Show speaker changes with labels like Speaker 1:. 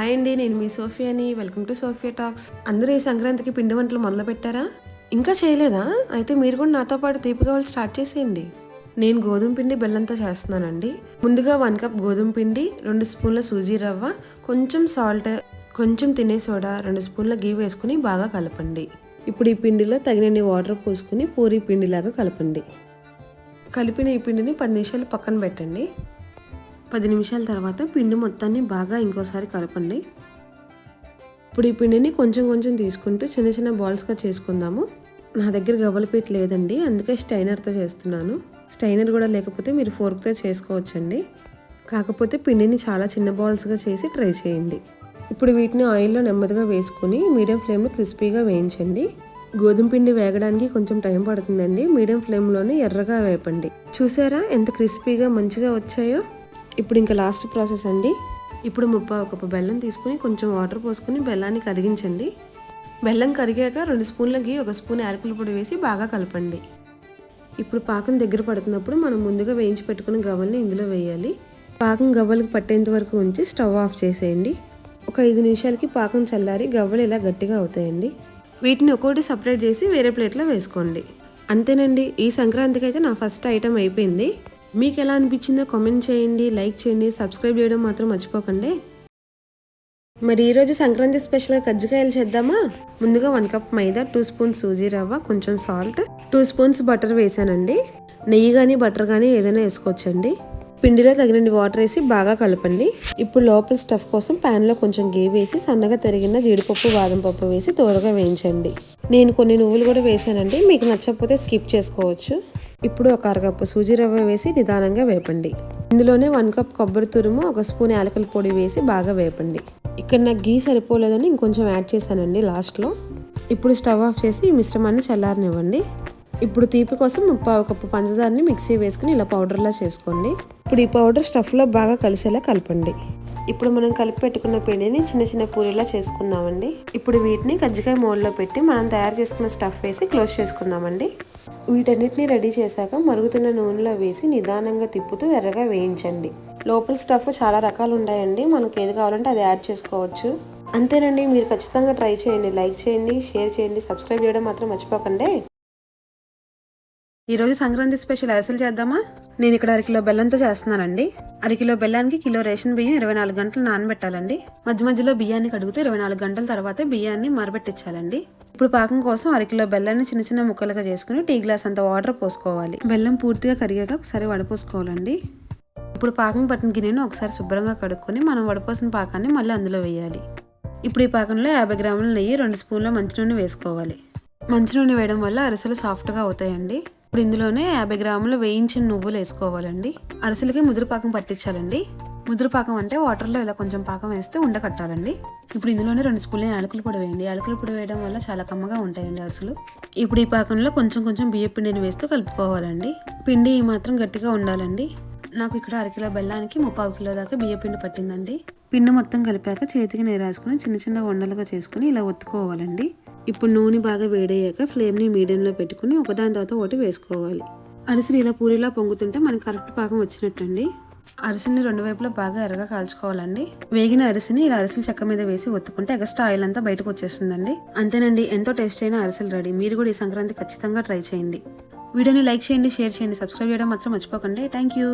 Speaker 1: Hi అండి నేను మీ సోఫియాని. Welcome to Sophia talks. అందరూ ఈ సంక్రాంతికి పిండి వంటలు మొదలు పెట్టారా? ఇంకా చేయలేదా? అయితే మీరు కూడా నాతో పాటు తీపి కావాలి స్టార్ట్ చేసేయండి. నేను గోధుమ పిండి బెల్లంతో చేస్తున్నానండి. ముందుగా వన్ కప్ గోధుమ పిండి రెండు స్పూన్ల సూజీ రవ్వ కొంచెం సాల్ట్ కొంచెం తినే సోడా రెండు స్పూన్ల గీ వేసుకుని బాగా కలపండి. ఇప్పుడు ఈ పిండిలో తగినన్ని వాటర్ పోసుకుని పూరి పిండిలాగా కలపండి. కలిపిన ఈ పిండిని పది నిమిషాలు పక్కన పెట్టండి. పది నిమిషాల తర్వాత పిండి మొత్తాన్ని బాగా ఇంకోసారి కలపండి. ఇప్పుడు ఈ పిండిని కొంచెం కొంచెం తీసుకుంటూ చిన్న చిన్న బాల్స్గా చేసుకుందాము. నా దగ్గర గవ్వలపీట లేదండి అందుకే స్టైనర్తో చేస్తున్నాను. స్టైనర్ కూడా లేకపోతే మీరు ఫోర్క్తో చేసుకోవచ్చండి. కాకపోతే పిండిని చాలా చిన్న బాల్స్గా చేసి ట్రై చేయండి. ఇప్పుడు వీటిని ఆయిల్లో నెమ్మదిగా వేసుకుని మీడియం ఫ్లేమ్లో క్రిస్పీగా వేయించండి. గోధుమ పిండి వేగడానికి కొంచెం టైం పడుతుందండి మీడియం ఫ్లేమ్లోనే ఎర్రగా వేపండి. చూసారా ఎంత క్రిస్పీగా మంచిగా వచ్చాయో? ఇప్పుడు ఇంకా లాస్ట్ ప్రాసెస్ అండి. ఇప్పుడు ముప్పై కప్పు బెల్లం తీసుకుని కొంచెం వాటర్ పోసుకుని బెల్లాన్ని కరిగించండి. బెల్లం కరిగాక రెండు స్పూన్ల గీ ఒక స్పూన్ యాలకుల పొడి వేసి బాగా కలపండి. ఇప్పుడు పాకం దగ్గర పడుతున్నప్పుడు మనం ముందుగా వేయించి పెట్టుకున్న గవ్వల్ని ఇందులో వేయాలి. పాకం గవ్వలకు పట్టేంత వరకు ఉంచి స్టవ్ ఆఫ్ చేసేయండి. ఒక ఐదు నిమిషాలకి పాకం చల్లారి గవ్వలు ఇలా గట్టిగా అవుతాయండి. వీటిని ఒక్కోటి సపరేట్ చేసి వేరే ప్లేట్లో వేసుకోండి. అంతేనండి ఈ సంక్రాంతికి అయితే నా ఫస్ట్ ఐటెం అయిపోయింది. మీకు ఎలా అనిపించిందో కామెంట్ చేయండి లైక్ చేయండి సబ్స్క్రైబ్ చేయడం మాత్రం మర్చిపోకండి. మరి ఈరోజు సంక్రాంతి స్పెషల్గా కజ్జికాయలు చేద్దామా? ముందుగా one cup maida two spoons sooji రవ్వ కొంచెం సాల్ట్ టూ స్పూన్స్ బటర్ వేసానండి. నెయ్యి కానీ బటర్ కానీ ఏదైనా వేసుకోవచ్చండి. పిండిలో తగినండి వాటర్ వేసి బాగా కలపండి. ఇప్పుడు లోపల స్టఫ్ కోసం ప్యాన్లో కొంచెం గీ వేసి సన్నగా తరిగిన జీడిపప్పు బాదం పప్పు వేసి త్వరగా వేయించండి. నేను కొన్ని నువ్వులు కూడా వేసానండి. మీకు నచ్చకపోతే స్కిప్ చేసుకోవచ్చు. ఇప్పుడు ఒక అరకప్పు సూజీ రవ్వ వేసి నిదానంగా వేపండి. ఇందులోనే వన్ కప్ కొబ్బరి తురుము ఒక స్పూన్ యాలకల పొడి వేసి బాగా వేపండి. ఇక్కడ నాకు గీ సరిపోలేదని ఇంకొంచెం యాడ్ చేశానండి లాస్ట్లో. ఇప్పుడు స్టవ్ ఆఫ్ చేసి ఈ మిశ్రమాన్ని చల్లారనివ్వండి. ఇప్పుడు తీపి కోసం ముప్పావు కప్పు పంచదారని మిక్సీ వేసుకుని ఇలా పౌడర్లా చేసుకోండి. ఇప్పుడు ఈ పౌడర్ స్టఫ్లో బాగా కలిసేలా కలపండి. ఇప్పుడు మనం కలిపి పెట్టుకున్న పిండిని చిన్న చిన్న పూరీలా చేసుకుందామండి. ఇప్పుడు వీటిని కజ్జికాయ మోల్లో పెట్టి మనం తయారు చేసుకున్న స్టఫ్ వేసి క్లోజ్ చేసుకుందామండి. వీటన్నిటిని రెడీ చేశాక మరుగుతున్న నూనెలో వేసి నిదానంగా తిప్పుతూ ఎర్రగా వేయించండి. లోపల స్టఫ్ చాలా రకాలు ఉంటాయండి. మనకి ఏది కావాలంటే అది యాడ్ చేసుకోవచ్చు. అంతేనండి. మీరు ఖచ్చితంగా ట్రై చేయండి. లైక్ చేయండి షేర్ చేయండి సబ్స్క్రైబ్ చేయడం మాత్రం మర్చిపోకండి. ఈరోజు సంక్రాంతి స్పెషల్ అరిసెలు చేద్దామా? నేను ఇక్కడ అరకిలో బెల్లంతో చేస్తున్నానండి. అరకిలో బెల్లానికి కిలో రేషన్ బియ్యం ఇరవై నాలుగు గంటలు నానబెట్టాలండి. మధ్య మధ్యలో బియ్యాన్ని కడుగుతూ ఇరవై నాలుగు గంటల తర్వాత బియ్యాన్ని మరబెట్టించాలండి. ఇప్పుడు పాకం కోసం అరకిలో బెల్లాన్ని చిన్న చిన్న ముక్కలుగా చేసుకుని టీ గ్లాస్ అంత వాటర్ పోసుకోవాలి. బెల్లం పూర్తిగా కరిగాక ఒకసారి వడపోసుకోవాలండి. ఇప్పుడు పాకం పట్టిన గిన్నెను ఒకసారి శుభ్రంగా కడుక్కొని మనం వడపోసిన పాకాన్ని మళ్ళీ అందులో వేయాలి. ఇప్పుడు ఈ పాకంలో యాభై గ్రాముల నెయ్యి రెండు స్పూన్ల మంచి నూనె వేసుకోవాలి. మంచి నూనె వేయడం వల్ల అరిసెలు సాఫ్ట్గా అవుతాయండి. ఇప్పుడు ఇందులోనే యాభై గ్రాములు వేయించిన నువ్వులు వేసుకోవాలండి. అరిసెలకి ముదురు పాకం పట్టించాలండి. ముదురు పాకం అంటే వాటర్లో ఇలా కొంచెం పాకం వేస్తే ఉండకట్టాలండి ఇప్పుడు ఇందులోనే రెండు స్పూన్లు యాలకుల పొడి వేయండి. యాలకుల పొడి వేయడం వల్ల చాలా కమ్మగా ఉంటాయండి అరిసెలు. ఇప్పుడు ఈ పాకంలో కొంచెం కొంచెం బియ్య పిండిని వేస్తూ కలుపుకోవాలండి. పిండి ఈ మాత్రం గట్టిగా ఉండాలండి. నాకు ఇక్కడ అరకిలో బెల్లానికి ముప్పావు కిలో దాకా బియ్య పిండి పట్టిందండి. పిండి మొత్తం కలిపాక చేతికి నీరు రాసుకుని చిన్న చిన్న వండలుగా చేసుకుని ఇలా ఒత్తుకోవాలండి. ఇప్పుడు నూనె బాగా వేడయ్యాక ఫ్లేమ్ని మీడియంలో పెట్టుకుని ఒకదాని తర్వాత ఒకటి వేసుకోవాలి. అరిసెలు ఇలా పూరిలా పొంగుతుంటే మనకి కరెక్ట్ పాకం వచ్చినట్టండి. అరిసిని రెండు వైపులా బాగా ఎర్రగా కాల్చుకోవాలండి. వేగిన అరిసిని ఇలా అరిసెలు చెక్క మీద వేసి ఒత్తుకుంటే ఎక్స్ట్రా ఆయిల్ అంతా బయటకు వచ్చేస్తుందండి. అంతేనండి ఎంతో టేస్ట్ అయిన అరిసెలు రెడీ. మీరు కూడా ఈ సంక్రాంతి ఖచ్చితంగా ట్రై చేయండి. వీడియోని లైక్ చేయండి షేర్ చేయండి సబ్స్క్రైబ్ చేయడం మాత్రం మర్చిపోకండి. Thank you.